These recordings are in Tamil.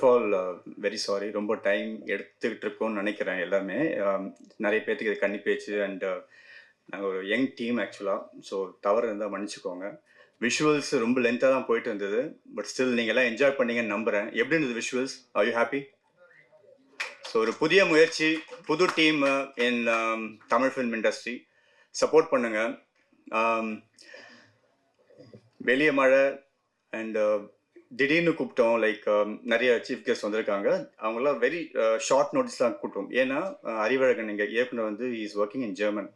ஆஃப் ஆல் வெரி சாரி ரொம்ப டைம் எடுத்துக்கிட்டு இருக்கோம்னு நினைக்கிறேன் எல்லாமே. Um, நிறைய பேர்த்துக்கு இது கண்ணி பேச்சு அண்ட் uh, நாங்கள் ஒரு யங் டீம் ஆக்சுவலாக ஸோ தவறு இருந்தால் மன்னிச்சுக்கோங்க. விஷுவல்ஸ் ரொம்ப லென்த்தாக தான் போயிட்டு இருந்தது. பட் ஸ்டில் நீங்கள் எல்லாம் என்ஜாய் பண்ணீங்கன்னு நம்புகிறேன் எப்படி இருந்தது visuals are you happy so ஒரு புதிய முயற்சி புது team in uh, um, Tamil film industry support பண்ணுங்கள் வெளியே மழை அண்ட் திடீர்னு கூப்பிட்டோம் லைக் um, நிறைய சீஃப் கெஸ்ட் வந்திருக்காங்க. அவங்களாம் வெரி ஷார்ட் நோட்டீஸ்லாம் கூப்பிட்டோம். ஏன்னா uh, அறிவழகன் எங்கள் இயக்குனர் வந்து இஸ் ஒர்க்கிங் இன் ஜெர்மன்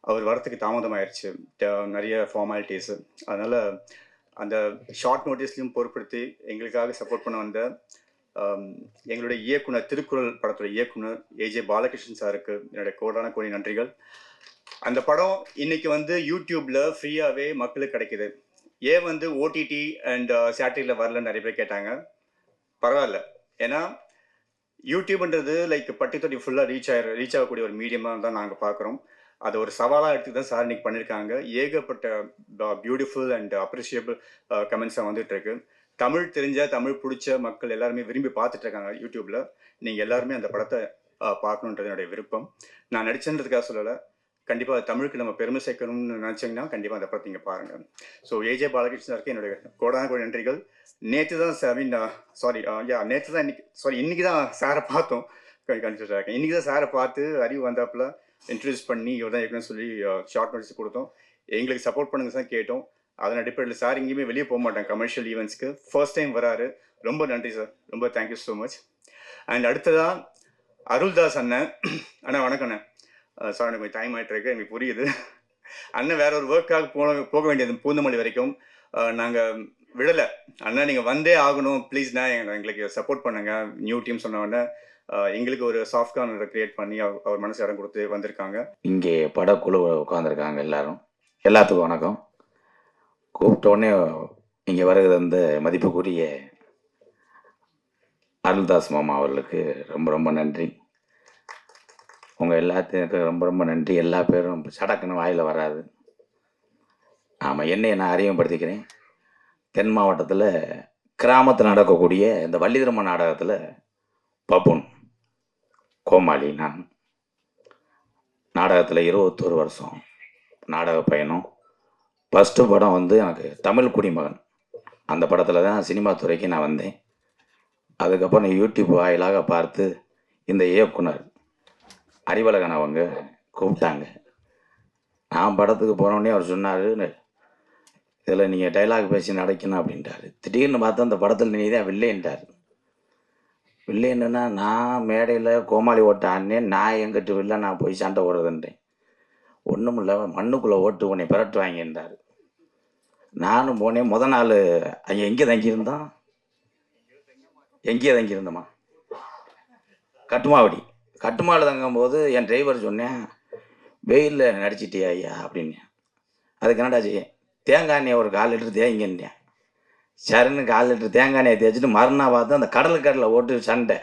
அவர் வரத்துக்கு தாமதமாயிருச்சு. ட- நிறைய ஃபார்மாலிட்டிஸு அதனால் அந்த ஷார்ட் நோட்டீஸ்லையும் பொருட்படுத்தி எங்களுக்காக சப்போர்ட் பண்ண வந்த um, எங்களுடைய இயக்குனர் திருக்குறள் படத்துடைய இயக்குனர் ஏஜே பாலகிருஷ்ணன் சாருக்கு என்னுடைய கோடான கோடி நன்றிகள். அந்த படம் இன்னைக்கு வந்து யூடியூப்ல ஃப்ரீயாகவே மக்களுக்கு கிடைக்குது. ஏன் வந்து ஓடிடி அண்ட் சேட்டலைட்ல வரலன்னு நிறைய பேர் கேட்டாங்க. பரவாயில்ல. ஏன்னா யூடியூப்ன்றது லைக் பட்டித்தொட்டி ஃபுல்லாக ரீச் ஆகிற ரீச் ஆகக்கூடிய ஒரு மீடியமாக தான் நாங்கள் பார்க்குறோம் அதை ஒரு சவாலாக எடுத்து தான் சார் இன்னைக்கு பண்ணியிருக்காங்க ஏகப்பட்ட பியூட்டிஃபுல் அண்ட் அப்ரிஷியபிள் கமெண்ட்ஸாக வந்துட்டு இருக்கு தமிழ் தெரிஞ்ச தமிழ் பிடிச்ச மக்கள் எல்லாருமே விரும்பி பார்த்துட்டு இருக்காங்க யூடியூப்ல. நீங்கள் எல்லாருமே அந்த படத்தை uh, பார்க்கணுன்றது என்னுடைய விருப்பம். நான் நடிச்சேன்றதுக்காக சொல்லலை. கண்டிப்பாக தமிழுக்கு நம்ம பெருமை சேர்க்கணும்னு நினச்சிங்கன்னா கண்டிப்பாக அந்த படத்தை நீங்கள் பாருங்கள் ஸோ ஏஜே பாலகிருஷ்ணருக்கு என்னுடைய கோடான கோடி நன்றிகள். நேற்று தான் ஐ மீன் சாரி யா நேற்று தான் இன்னைக்கு சாரி இன்றைக்கி தான் சாரை பார்த்தோம். கன்ஃபியூஸ் ஆகிருக்கேன் இன்னைக்கு தான் சாரை பார்த்து அறிவு வந்தாப்புல இன்ட்ரடியூஸ் பண்ணி இவர் தான் ஏற்கனவே சொல்லி ஷார்ட் நோட்டீஸ் கொடுத்தோம். எங்களுக்கு சப்போர்ட் பண்ணுங்க சார் கேட்டோம். அதன் அடிப்படையில் சார் எங்கேயுமே வெளியே போக மாட்டாங்க கமர்ஷியல் ஈவெண்ட்ஸ்க்கு ஃபர்ஸ்ட் டைம் வராரு. ரொம்ப நன்றி சார். ரொம்ப தேங்க்யூ ஸோ மச் அண்ட் அடுத்ததாக அருள்தாஸ் அண்ணன். அண்ணா வணக்கம் அண்ணன் சார் எனக்கு கொஞ்சம் டைம் ஆகிட்டு இருக்கு எனக்கு புரியுது. அண்ணன் வேற ஒரு ஒர்க்காக போக போக வேண்டியது பூந்தமல்லி வரைக்கும். நாங்கள் விடலை. அண்ணா நீங்கள் வந்தே ஆகணும். ப்ளீஸ்ண்ணா எங்களுக்கு சப்போர்ட் பண்ணுங்க. நியூ டீம் சொன்ன உடனே எங்களுக்கு ஒரு சாஃப்ட் கார்னர் கிரியேட் பண்ணி அவர் அவர் மனசு இடம் கொடுத்து வந்திருக்காங்க. இங்கே படக்குழு உட்காந்துருக்காங்க எல்லாரும். எல்லாத்துக்கும் வணக்கம். கூப்பிட்டோடனே இங்கே வருகிறது அந்த மதிப்புக்குரிய அருள்தாஸ் மாமா அவர்களுக்கு ரொம்ப ரொம்ப நன்றி. உங்கள் எல்லாத்துக்கும் ரொம்ப ரொம்ப நன்றி. எல்லா பேரும் சடக்குன்னு வாயில் வராது. ஆமாம் என்னையை நான் அறிமுகப்படுத்திக்கிறேன். தென் மாவட்டத்தில் கிராமத்தில் நடக்கக்கூடிய இந்த வள்ளிதர்ம நாடகத்தில் பப்புன் கோமாளி நான். நாடகத்தில் இருபத்தோரு வருஷம் நாடக பயணம். ஃபஸ்ட்டு படம் வந்து எனக்கு தமிழ் குடிமகன். அந்த படத்தில் தான் சினிமா துறைக்கு நான் வந்தேன். அதுக்கப்புறம் யூடியூப் வாயிலாக பார்த்து இந்த இயக்குனர் அறிவழகன் அவங்க கூப்பிட்டாங்க. நான் படத்துக்கு போனோடனே அவர் சொன்னார் இதில் நீங்கள் டைலாக் பேசி நடக்கணும் அப்படின்ட்டாரு. திடீர்னு பார்த்தா அந்த படத்தில் நீ தான் வில்லேன்ட்டார். வில்லேன்னா நான் மேடையில் கோமாளி ஓட்ட ஆடினேன் நான் எங்கிட்ட வில்ல நான் போய் சண்டை ஓடுறதுன்றேன் ஒன்றும் இல்லை மண்ணுக்குள்ளே ஓட்டு உன்னை பிரட்டுவாங்கன்றார் நானும் போனேன். முத நாள் அங்கே எங்கே தங்கியிருந்தோம்? எங்கேயே தங்கியிருந்தோமா கட்டுமாவடி. கட்டுமாடு தங்கும்போது என் டிரைவர் சொன்னேன் வெயிலில் நடிச்சிட்டியா ஐயா? அப்படின்னு. அதுக்கு என்னடா செய்ய? தேங்காய் எண்ணெய் ஒரு கால் லிட்டர் தேங்கின்னேன் சரின்னு கால் லிட்டர் தேங்காய் எண்ணெய் தேய்ச்சிட்டு மறுநாள் பார்த்து அந்த கடல் கடலில் ஓட்டு சண்டை.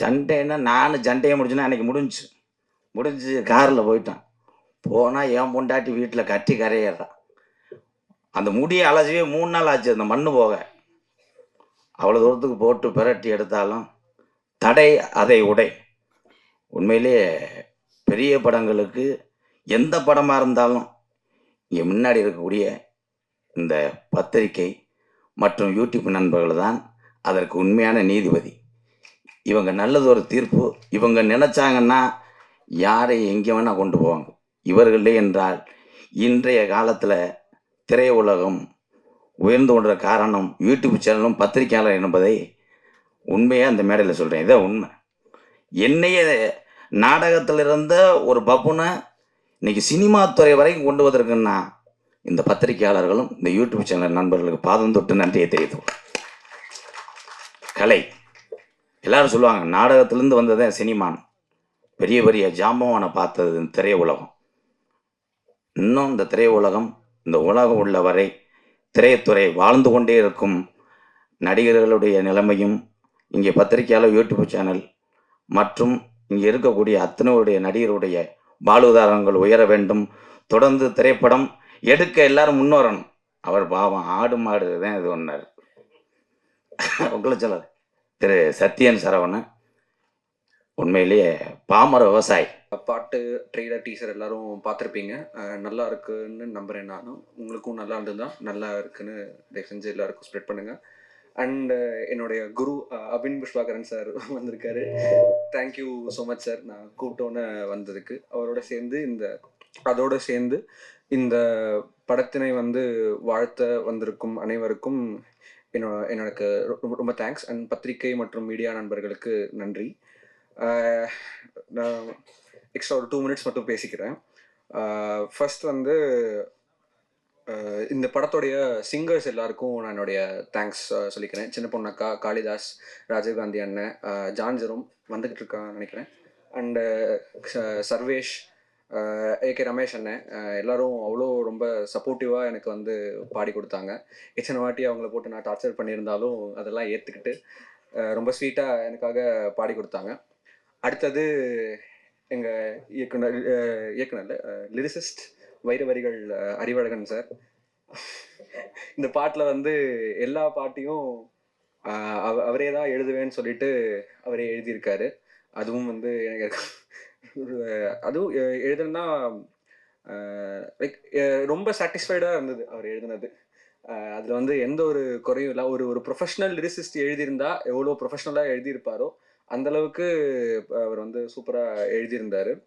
சண்டைன்னா நானும் சண்டையை முடிச்சுன்னா அன்றைக்கி முடிஞ்சுச்சு முடிஞ்சு காரில் போயிட்டேன். போனால் என் பொண்டாட்டி வீட்டில் கட்டி கரையிறான் அந்த முடியை அலசவே மூணு நாள் ஆச்சு அந்த மண்ணு போக. அவ்வளோ தூரத்துக்கு போட்டு பிரட்டி எடுத்தாலும் தடை அதை உடை. உண்மையிலேயே பெரிய படங்களுக்கு எந்த படமாக இருந்தாலும் இங்கே முன்னாடி இருக்கக்கூடிய இந்த பத்திரிகை மற்றும் யூடியூப் நண்பர்கள் தான் அதற்கு உண்மையான நீதிபதி. இவங்க நல்லது ஒரு தீர்ப்பு. இவங்க நினச்சாங்கன்னா யாரை எங்கே வேணால் கொண்டு போவாங்க. இவர்களே என்றால் இன்றைய காலத்தில் திரையுலகம் உயர்ந்து கொண்ட காரணம் யூடியூப் சேனலும் பத்திரிகையாளர் என்பதை உண்மையாக அந்த மேடையில் சொல்கிறேன் இதான் உண்மை. என்னைய நாடகத்தில் இருந்த ஒரு பப்புனை இன்றைக்கி சினிமா துறை வரைக்கும் கொண்டு வந்திருக்குன்னா இந்த பத்திரிகையாளர்களும் இந்த யூடியூப் சேனல் நண்பர்களுக்கு பாதம் தொட்டு நன்றியை தெரியுது கலை. எல்லாரும் சொல்லுவாங்க நாடகத்திலேருந்து வந்ததே சினிமான் பெரிய பெரிய ஜாம்பவானை பார்த்தது இந்த திரையுலகம். இன்னும் இந்த திரையுலகம் இந்த உலகம் உள்ள வரை திரைத்துறை வாழ்ந்து கொண்டே இருக்கும் நடிகர்களுடைய நிலைமையும் இங்கே பத்திரிகையாளர் யூடியூப் சேனல் மற்றும் இங்கே இருக்கக்கூடிய அத்தனையுடைய நடிகருடைய பாலுதாரங்கள் உயர வேண்டும். தொடர்ந்து திரைப்படம் எடுக்க எல்லாரும் முன்னோரணும். அவர் பாவம் ஆடு மாடு தான் இது ஒன்றார் உங்களை சொல்ல திரு சத்யன் சரவணன் உண்மையிலேயே பாமர விவசாயி. பாட்டு ட்ரெய்லர் டீசர் எல்லாரும் பார்த்துருப்பீங்க. நல்லா இருக்குன்னு நம்புறேன் நானும். உங்களுக்கும் நல்லா இருந்ததுதான். நல்லா இருக்குன்னு தயவு செஞ்சு எல்லாருக்கும் ஸ்ப்ரெட் பண்ணுங்கள் அண்ட் uh, என்னுடைய குரு அபின் புஷ்பாகரன் சார் வந்திருக்காரு. Thank you so much sir நான் கூப்பிட்டோன்னு வந்ததுக்கு. அவரோட சேர்ந்து இந்த அதோட சேர்ந்து இந்த படத்தினை வந்து வாழ்த்த வந்திருக்கும் அனைவருக்கும் என்னோட எனக்கு ரொம்ப ரொம்ப தேங்க்ஸ் அண்ட் பத்திரிகை மற்றும் மீடியா நண்பர்களுக்கு நன்றி. நான் எக்ஸ்ட்ரா ஒரு டூ மினிட்ஸ் மட்டும் பேசிக்கிறேன். ஃபர்ஸ்ட் வந்து இந்த படத்தோடைய சிங்கர்ஸ் எல்லாருக்கும் நான் என்னுடைய தேங்க்ஸ் சொல்லிக்கிறேன். சின்ன பொண்ணக்கா காளிதாஸ் ராஜீவ்காந்தி அண்ணன் அஹ் ஜான் ஜெரும் வந்துக்கிட்டு இருக்கான்னு நினைக்கிறேன். அண்டு சர்வேஷ் ஏகே ரமேஷ் அண்ணன் எல்லாரும் அவ்வளோ ரொம்ப சப்போர்ட்டிவாக எனக்கு வந்து பாடி கொடுத்தாங்க. எத்தனை வாட்டி அவங்கள போட்டு நான் டார்ச்சர் பண்ணியிருந்தாலும் அதெல்லாம் ஏற்றுக்கிட்டு ரொம்ப ஸ்வீட்டாக எனக்காக பாடி கொடுத்தாங்க. அடுத்தது எங்கள் இயக்குனர் இயக்குனர் லிரிசிஸ்ட் வைர வரிகள் அறிவழகன் சார். இந்த பாட்டில் வந்து எல்லா பாட்டையும் அவ- அவரே தான் எழுதுவேன்னு சொல்லிட்டு அவரே எழுதியிருக்காரு. அதுவும் வந்து எனக்கு அதுவும் எழுதுனா லைக் ரொம்ப சாட்டிஸ்ஃபைடாக இருந்தது அவர் எழுதுனது. அதில் வந்து எந்த ஒரு குறையும் இல்லை. ஒரு ஒரு ப்ரொஃபஷனல் லிரிசிஸ்ட் எழுதியிருந்தா எவ்வளோ ப்ரொஃபஷனலாக எழுதியிருப்பாரோ அந்த அளவுக்கு அவர் வந்து சூப்பராக எழுதியிருந்தாரு.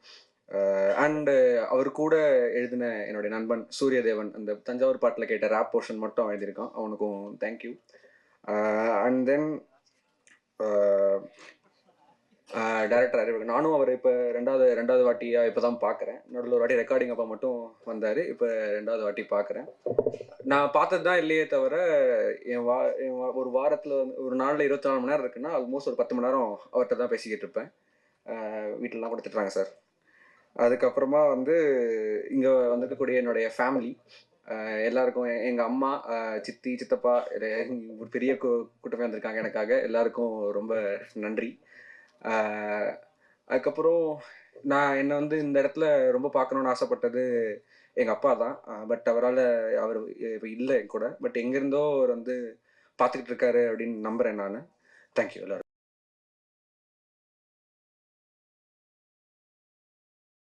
அண்டு அவர் கூட எழுதின என்னுடைய நண்பன் சூரியதேவன் அந்த தஞ்சாவூர் பாட்டில் கேட்ட ரேப் போர்ஷன் மட்டும் அவன் எழுதியிருக்கான். அவனுக்கும் தேங்க்யூ அண்ட் தென் டேரக்டர் அறிவு நானும் அவர் இப்போ ரெண்டாவது ரெண்டாவது வாட்டியாக இப்போ தான் பார்க்குறேன் நடுவில் ஒரு வாட்டி ரெக்கார்டிங் அப்போ மட்டும் வந்தார். இப்போ ரெண்டாவது வாட்டி பார்க்குறேன் நான் பார்த்தது தான் இல்லையே தவிர என் வா என் வா- ஒரு வாரத்தில் ஒரு நாளில் இருபத்தி நாலு மணி நேரம் இருக்குன்னா ஆல்மோஸ்ட் ஒரு பத்து மணி நேரம் அவர்கிட்ட தான் பேசிக்கிட்டு இருப்பேன். வீட்டிலலாம் கொடுத்துட்றாங்க சார். அதுக்கப்புறமா வந்து இங்கே வந்திருக்கக்கூடிய என்னுடைய ஃபேமிலி எல்லாருக்கும் எங்கள் அம்மா சித்தி சித்தப்பா இது ஒரு பெரிய கூ- கூட்டமே வந்திருக்காங்க எனக்காக. எல்லாருக்கும் ரொம்ப நன்றி. அதுக்கப்புறம் நான் என்னை வந்து இந்த இடத்துல ரொம்ப பார்க்கணுன்னு ஆசைப்பட்டது எங்கள் அப்பா தான். பட் அவரால் அவர் இப்போ இல்லை கூட. பட் எங்கேருந்தோ அவர் வந்து பார்த்துக்கிட்டு இருக்காரு அப்படின்னு நம்புகிறேன் நான். தேங்க்யூ எல்லாரும்